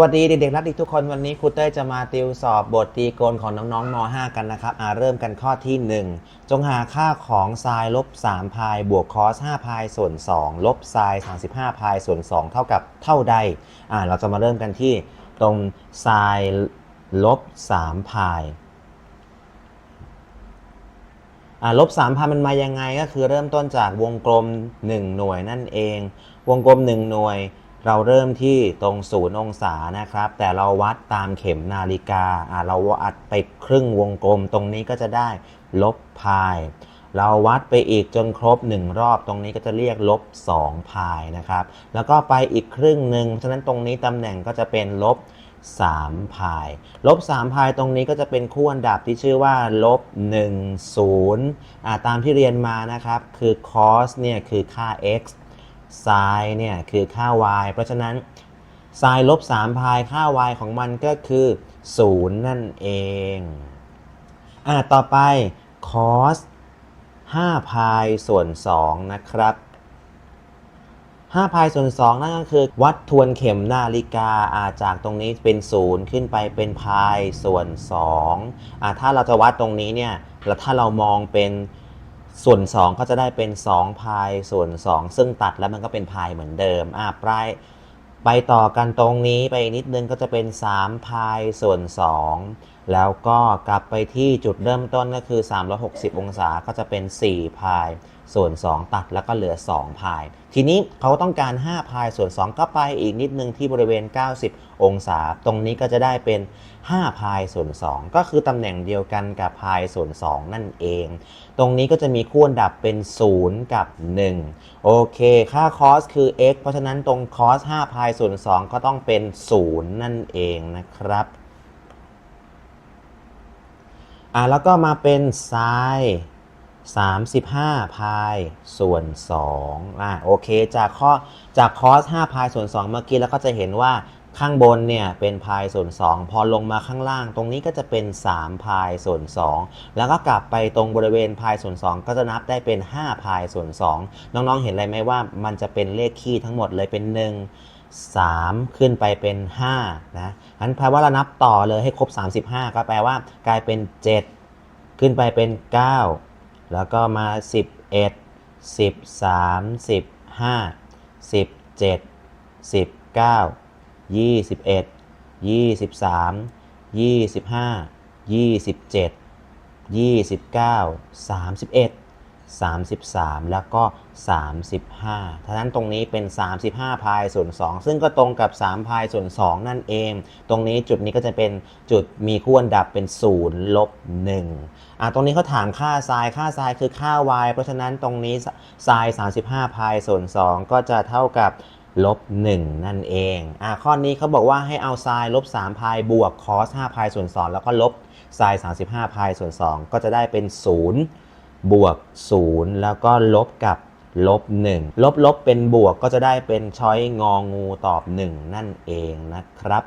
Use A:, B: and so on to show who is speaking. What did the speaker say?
A: วัสดีเด็กๆรักดีทุกคนวันนี้ครูเต้ยจะมาติวสอบบทตีโกนของน้องๆม .5 กันนะครับอ่าเริ่มกันข้อที่ 1 จงหาค่าของไซน์ลบ3พายบวกคอส5พายส่วน2ลบไซน์35พายส่วน2เท่ากับเท่าใดอ่าเราจะมาเริ่มกันที่ตรงไซน์ลบ3พายอ่าลบ3พายมันมายังไงก็คือเริ่มต้นจากวงกลม 1 หน่วยนั่นเอง วงกลม 1 หน่วย เราเริ่มที่ตรงศูนย์องศานะครับ แต่เราวัดตามเข็มนาฬิกาอ่าเราวัดไปครึ่งวงกลมตรงนี้ก็จะได้ลบพาย เราวัดไปอีกจนครบ 1 รอบตรงนี้ก็จะเรียกลบ2พายนะครับ แล้วก็ไปอีกครึ่งหนึ่งฉะนั้นตรงนี้ตำแหน่งก็จะเป็นลบ3พาย ลบ3พายตรงนี้ก็จะเป็นคู่อันดับที่ชื่อว่าลบ1 0อ่าตามที่เรียนมานะครับ คือ cos เนี่ยคือค่า x ไซน์เนี่ยคือค่า y เพราะฉะนั้นไซน์ลบ3พายค่า y ของมันก็คือ 0 นั่นเอง อ่าต่อไป cos 5พายส่วน 2 นะครับ5พายส่วน 2 นั่นก็คือ วัดทวนเข็มนาฬิกาอาจากตรงนี้เป็น 0 ขึ้นไปเป็นพายส่วน2อ่าถ้าเราจะวัดตรงนี้เนี่ยแล้วถ้าเรามองเป็น ส่วน 2 ก็จะได้เป็น2พายส่วน 2 ซึ่งตัดแล้วมันก็เป็นพายเหมือนเดิมอ่าปลายไปต่อกันตรงนี้ไปนิดนึงก็จะเป็น3พายส่วน 2 แล้วก็กลับไปที่จุดเริ่มต้นก็คือ 360 องศาก็จะเป็น4พาย ส่วน 2 ตัดแล้วก็เหลือ 2 พาย ทีนี้เขาต้องการ 5 พายส่วน 2 ก็ไปอีกนิดนึงที่บริเวณ 90 องศา ตรงนี้ก็จะได้เป็น 5 พายส่วน 2 ก็คือตำแหน่งเดียวกันกับพายส่วน 2 นั่นเอง ตรงนี้ก็จะมีคู่อันดับเป็น 0 กับ 1 โอเค ค่าคอสคือ x เพราะฉะนั้นตรงคอส 5 พายส่วน 2 ก็ต้องเป็น 0 นั่นเองนะครับอะแล้วก็มาเป็นไซน์ 35 พายส่วน2อะโอเค จากข้อจากคอส 5 พายส่วน 2 เมื่อกี้แล้วก็จะเห็นว่าข้างบนเนี่ยเป็นพายส่วน 2 พอลงมาข้างล่าง ตรงนี้ก็จะเป็น 3 พายส่วน 2 แล้วก็กลับไปตรงบริเวณพายส่วน 2 ก็จะนับได้เป็น 5 พายส่วน 2 น้องๆ เห็นอะไรไหมว่ามันจะเป็นเลขคี่ทั้งหมดเลยเป็น 1 3 ขึ้นไปเป็น5นะอันแปลว่าเรานับต่อเลยให้ครบ 35 ก็แปลว่ากลายเป็น 7 ขึ้นไปเป็น 9 แล้วก็มา 11 13 15 17 19 21 23 25 27 29 31 33 แล้วก็ 35ท่านั้นตรงนี้เป็น 35 พายส่วน 2 ซึ่งก็ตรงกับ 3 พายส่วน 2 นั่นเอง ตรงนี้จุดนี้ก็จะเป็นจุดมีคู่อันดับเป็น 0 ลบ 1 อะ ตรงนี้เขาถามค่าไซน์ค่าไซน์คือค่า y เพราะฉะนั้นตรงนี้ไซน์35 พายส่วน 2 ก็จะเท่ากับลบ 1 นั่นเอง อะข้อนี้เขาบอกว่าให้เอาไซน์ลบ3พายบวกคอส5พายส่วน 2 แล้วก็ลบไซน์35 พายส่วน 2 ก็จะได้เป็น 0 บวก 0 แล้วก็ลบกับลบ1ลบลบเป็นบวกก็จะได้เป็นช้อยงองูตอบ 1 นั่นเองนะครับ